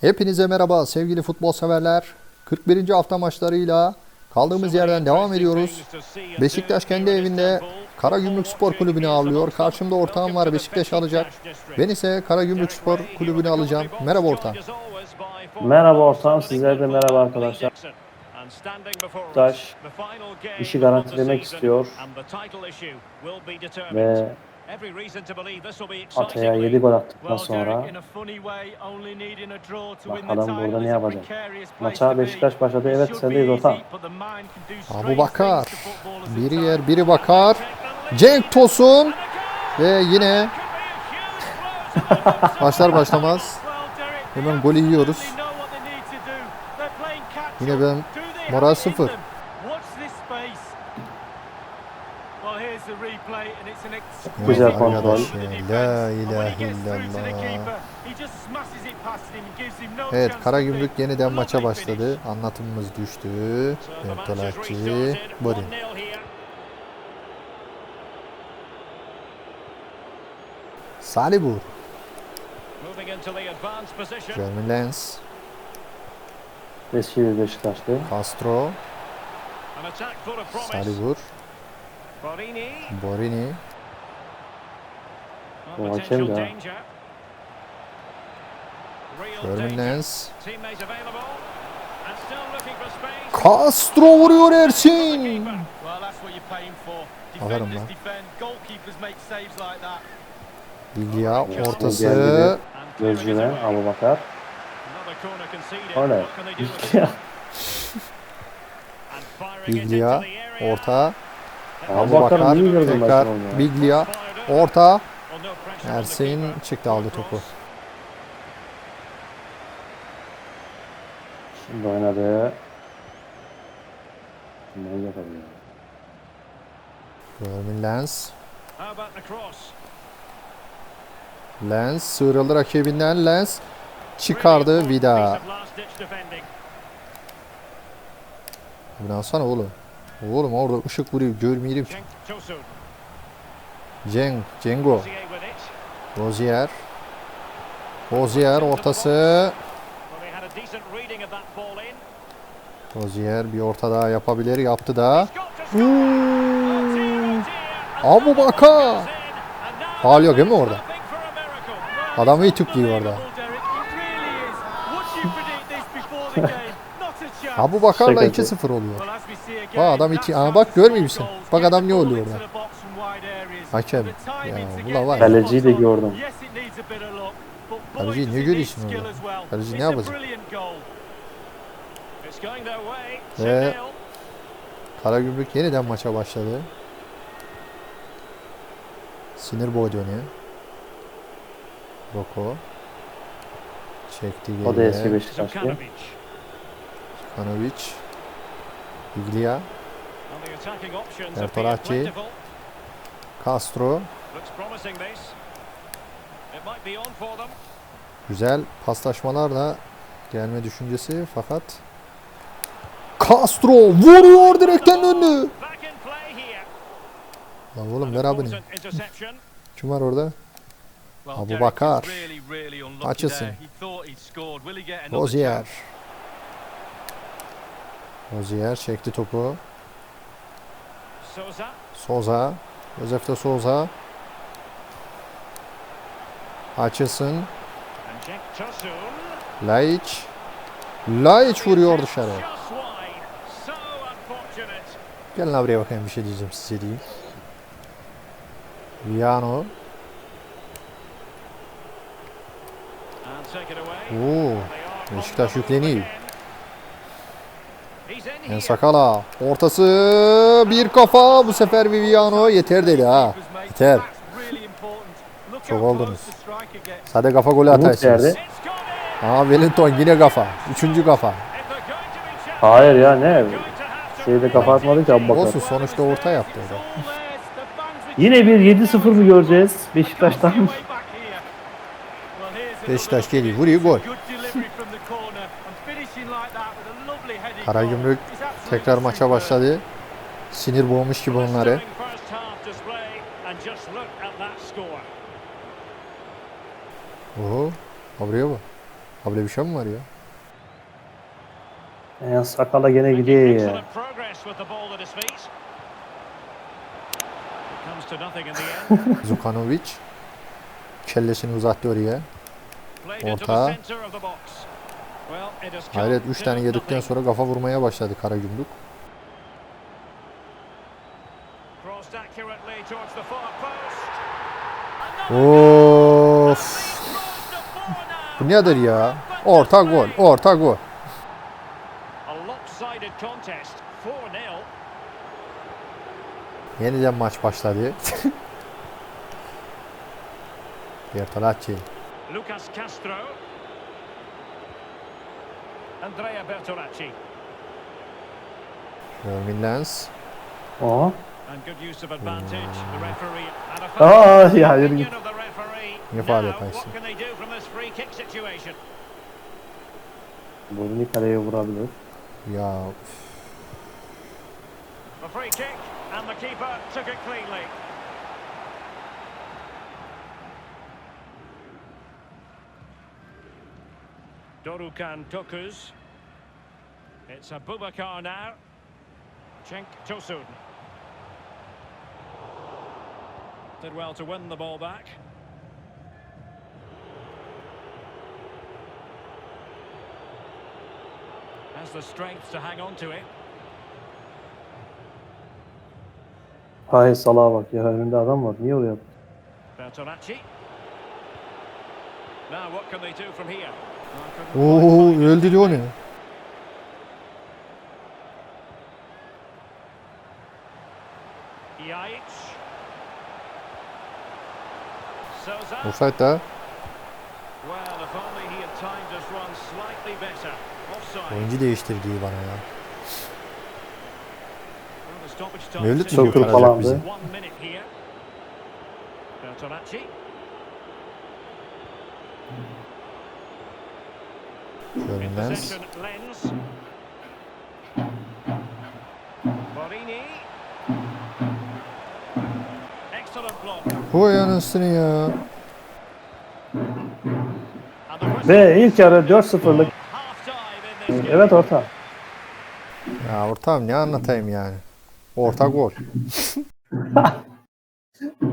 Hepinize merhaba sevgili futbol severler. 41. hafta maçlarıyla kaldığımız yerden devam ediyoruz. Beşiktaş kendi evinde Karagümrük Spor Kulübü'nü ağırlıyor. Karşımda ortağım var Beşiktaş alacak. Ben ise Karagümrük Spor Kulübü'nü alacağım. Merhaba ortağım. Merhaba ortağım, sizlere de merhaba arkadaşlar. Beşiktaş işi garantilemek istiyor ve Ataya 7 gol attıktan sonra bakalım burada ne yapacak. Maça Beşiktaş başladı. Evet sendeyiz ortağım. Abu Bakar. Biri yer biri bakar. Cenk Tosun. Ve yine başlar başlamaz hemen golü yiyoruz. Yine ben moral sıfır. Güzel kontrol. La ilahe illallah. Evet Karagümrük yeniden maça başladı. Anlatımımız düştü. Bertolacci. Borin. Salibur. Jeremy Lens. Eski Beşiktaşlı. Castro. Salibur. Borini. Bu hakem. Jeremy Lens. Castro vuruyor Ersin. Alırım lan. Bilya ortası. Gözcüne Abu Bakar. Öyle. Biglia orta. Abu Bakar tekrar ya? Biglia orta. Ersin çıktı aldı topu. Şimdi oynadı. Ne yapabiliyor? Vermin Lens. Lens sıyrıldı rakibinden. Lens çıkardı Vida. Bir alsana oğlum. Oğlum orada ışık vuruyor görmeyelim ki. Ceng, Cengo, Rozier. Rozier ortası. Rozier bir orta daha yapabilir. Yaptı da. Abu Bakar. Faal yok değil mi orada? Adamı iyi tüplüyor orada. Abu Bakar'la Şaka 2-0 oluyor. Bak adam iki- Aa, bak görmüyor musun? Bak adam ne oluyor orada? Hakem. Ya bu da var. Kaleciyi de gördüm. Kaleciyi ne görüyorsun orada? Kaleci ne yapacak? Ve Karagümrük yeniden maça başladı. Sinir Boydoni. Roko. Çekti O da eski geriye. Beşiktaşlı. Kanovic. Biglia. Bertolacci. Castro. Güzel paslaşmalarla gelme düşüncesi fakat Castro vuruyor direkten döndü. Lan oğlum ver abini. Kim var orada? Abu Bakar. Açılsın. Rozier. Rozier çekti topu. Souza. Josef de Souza. Açılsın. Laiç. Laiç vuruyor dışarı. Gelin buraya bakayım bir şey diyeceğim size diyeyim. Viano. Oo. Beşiktaş yükleniyor. En Sakala. Ortası bir kafa. Bu sefer Viviano. Yeter dedi ha. Yeter. Çok oldunuz. Sade kafa golü atarsınız. Aa Wellington yine kafa. Üçüncü kafa. Hayır ya ne? Şeyde kafa atmadı ki Abu Bakar. Olsun sonuçta orta yaptı. Yine bir 7-0 mı göreceğiz Beşiktaş'tan? Beşiktaş geliyor. Vuruyor gol. Karagümrük tekrar maça başladı. Sinir boğmuş gibi onları. Oho. Ha buraya bak. Böyle bir şey mi var ya? En sakala gene gidiyor ya. Zukanovic. Kellesini uzattı oraya. Orta. Hayret 3 to tane yedikten sonra kafa vurmaya başladı Karagümrük. Of. Bu nedir ya? Orta gol, orta gol. A lopsided contest. 4-0. Yeniden maç başladı. Bertolacci. Lucas Castro. Andrea Bertolacci. Fermin Lens. Aha. And good use of advantage. The referee and a Aa, foul. ya yürü git. the. Ne faul Now, yaparsın? what can they do from this free kick situation? Boynunu kaleye vurabilir. Ya A free kick, and the keeper took it cleanly. Dorukan Tokus. It's a Abubakar now. Cenk Tosun. Did well to win the ball back. Has the strength to hang on to it. Hay salağa bak ya önünde adam var. Niye oraya? Bertolacci. Now what can they do from here? Da. Well, if only he had timed his run slightly better. Offside. Oyuncu değiştirdiği bana ya. Mevlüt Sokul kurtaracak bizi? Fermin Lens. Vay anasını ya. Ve ilk yarı 4-0'lık. Half time in this game. Evet orta. Ya ortam ne anlatayım yani. Orta gol.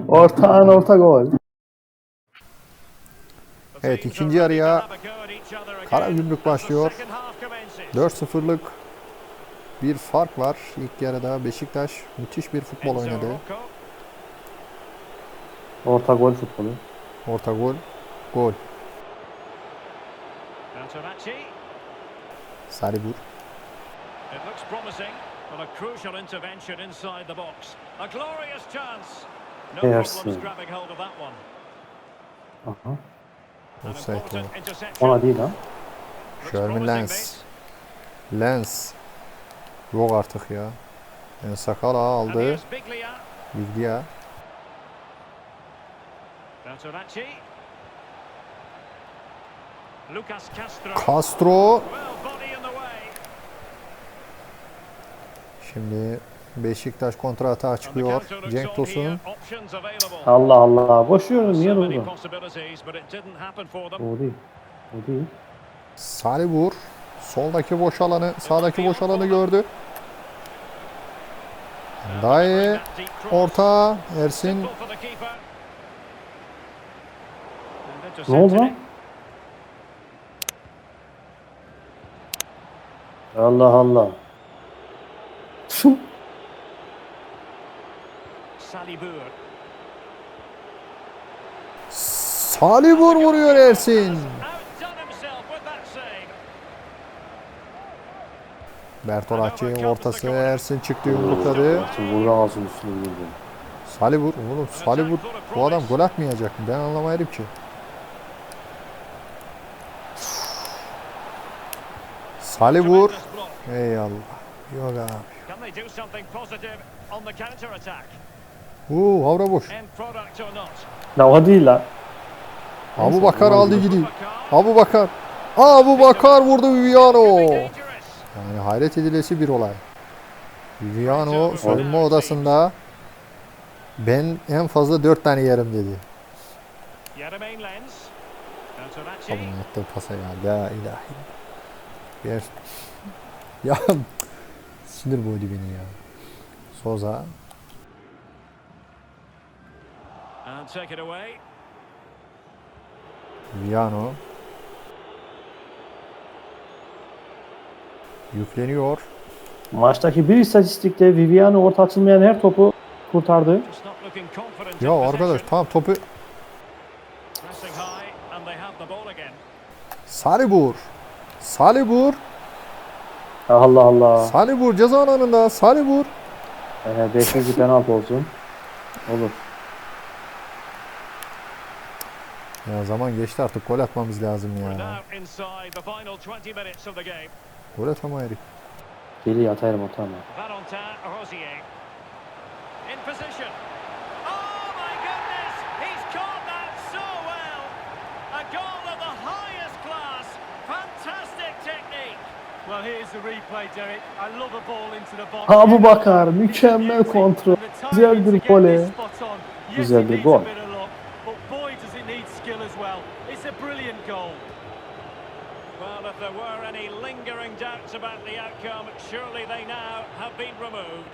Ortağın orta gol. Evet ikinci yarıya Karagümrük başlıyor. 4-0'lık bir fark var. İlk yarıda Beşiktaş müthiş bir futbol oynadı. Orta gol futbolu. Orta gol. Gol. Sarıbur. It looks promising, but a crucial intervention inside the box. A glorious chance. No Yes. problems grabbing hold of that one. Aha. Offside interception. Ona değil ha. Promising, Lens. Lens. Yok artık ya. Yani sakal ağa And aldı. Biglia. Castro. Şimdi Beşiktaş kontra atağa çıkıyor. Cenk Tosun. Allah Allah. Boşuyor. Niye durdu? O değil. O değil. Salibur. Soldaki boş alanı, sağdaki boş alanı gördü. Daye. Orta. Ersin. Ne oldu. Allah Allah. Salibur. Salibur vuruyor Ersin. Outdone himself with that save. Bertolacci ortası Ersin çıktı yumrukladı. Burada ağzının üstüne girdi. Salibur oğlum Salibur bu adam gol atmayacak mı? Ben anlamayırım ki. Salibur. Eyvallah. Yok abi. Can they do something positive on the counter attack? Uuu havra boş. La o değil la. Abu Bakar aldı gidiyor. Abu Bakar. Abu Bakar vurdu Viviano. Yani hayret edilesi bir olay. Viviano soyunma odasında ben en fazla dört tane yerim dedi. Babamın attığı pasa ya. La ilahe. Bir. Ya sinir boydu beni ya. Soza. And take it away. Viano. Yükleniyor. Maçtaki bir istatistikte Viviano orta açılmayan her topu kurtardı. Ya arkadaş tamam topu. Salibur. Salibur. Allah Allah. Salibur ceza alanında. Salibur. Ee, beşinci penaltı olsun. Olur. Ya zaman geçti artık gol atmamız lazım ya. now inside the final 20 minutes of the game. Gol atama herif. Geliyor atarım o tamam. Valentin Rosier. In position. Oh my goodness! He's caught that so well! A goal of the highest class. Fantastic technique. Well, here's the replay, Derek. I love a ball into the box. Abu Bakar mükemmel kontrol. Güzel bir gole. Güzel bir gol. But boy, does it need skill as well. It's a brilliant goal. Well, if there were any lingering doubts about the outcome, surely they now have been removed.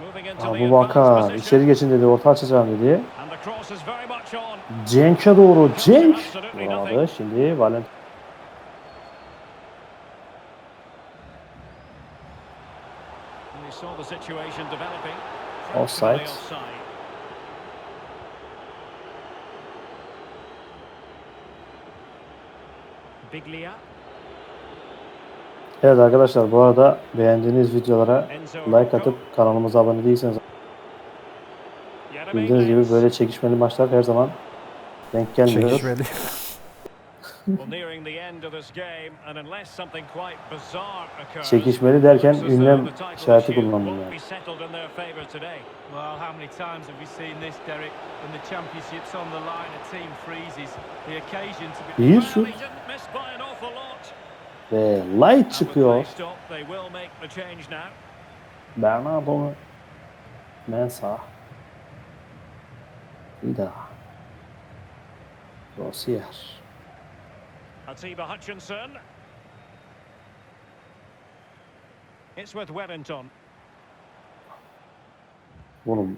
Moving into the Abu Bakar içeri geçin dedi orta açacağım dedi. Cenk'e doğru Cenk. Vuramadı. Şimdi Valent. Offside. Clearly offside. Biglia, Evet arkadaşlar bu arada beğendiğiniz videolara like atıp kanalımıza abone değilseniz bildiğiniz gibi böyle çekişmeli maçlar her zaman denk gelmiyor. Çekişmeli. Çekişmeli derken ünlem işareti kullandım yani. be settled in their favour today. Well, how many times have we seen this, Derek? When the championship's on the line, a team freezes. The occasion to be... Bir şut he didn't miss by an awful lot. ve light çıkıyor. play stop, they will make the change now. Bernardo Mensah. Vida. Rosier. Atiba Hutchinson. It's with Wellington. Oğlum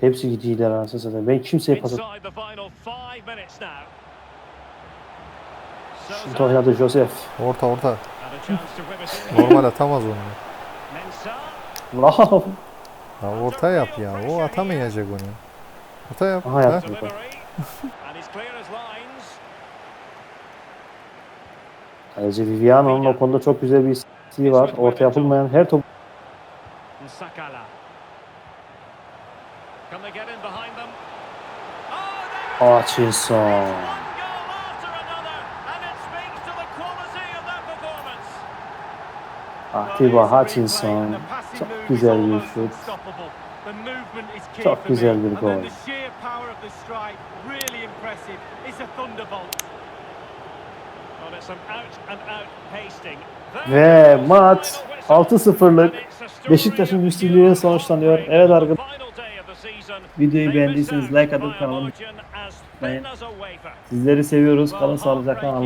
hepsi gidiyorlar anasını satayım. Ben kimseye pas at. Inside the final five minutes now. Şimdi oynadı Josef. Orta orta. Normal atamaz onu. Bravo. Ya orta yap ya. O atamayacak onu. Orta yap. Aha Ha? yaptı. Ayrıca Viviano'nun o konuda çok güzel bir istatistiği var. Orta yapılmayan her top? Oh, Hutchinson. Atiba Hutchinson. Çok güzel bir şut. Çok güzel bir gol. Ve maç 6-0'lık Beşiktaş'ın üstünlüğüyle sonuçlanıyor. Evet arkadaşlar. Videoyu beğendiyseniz like atıp kanalıma. Sizleri seviyoruz. Kalın sağlıcakla.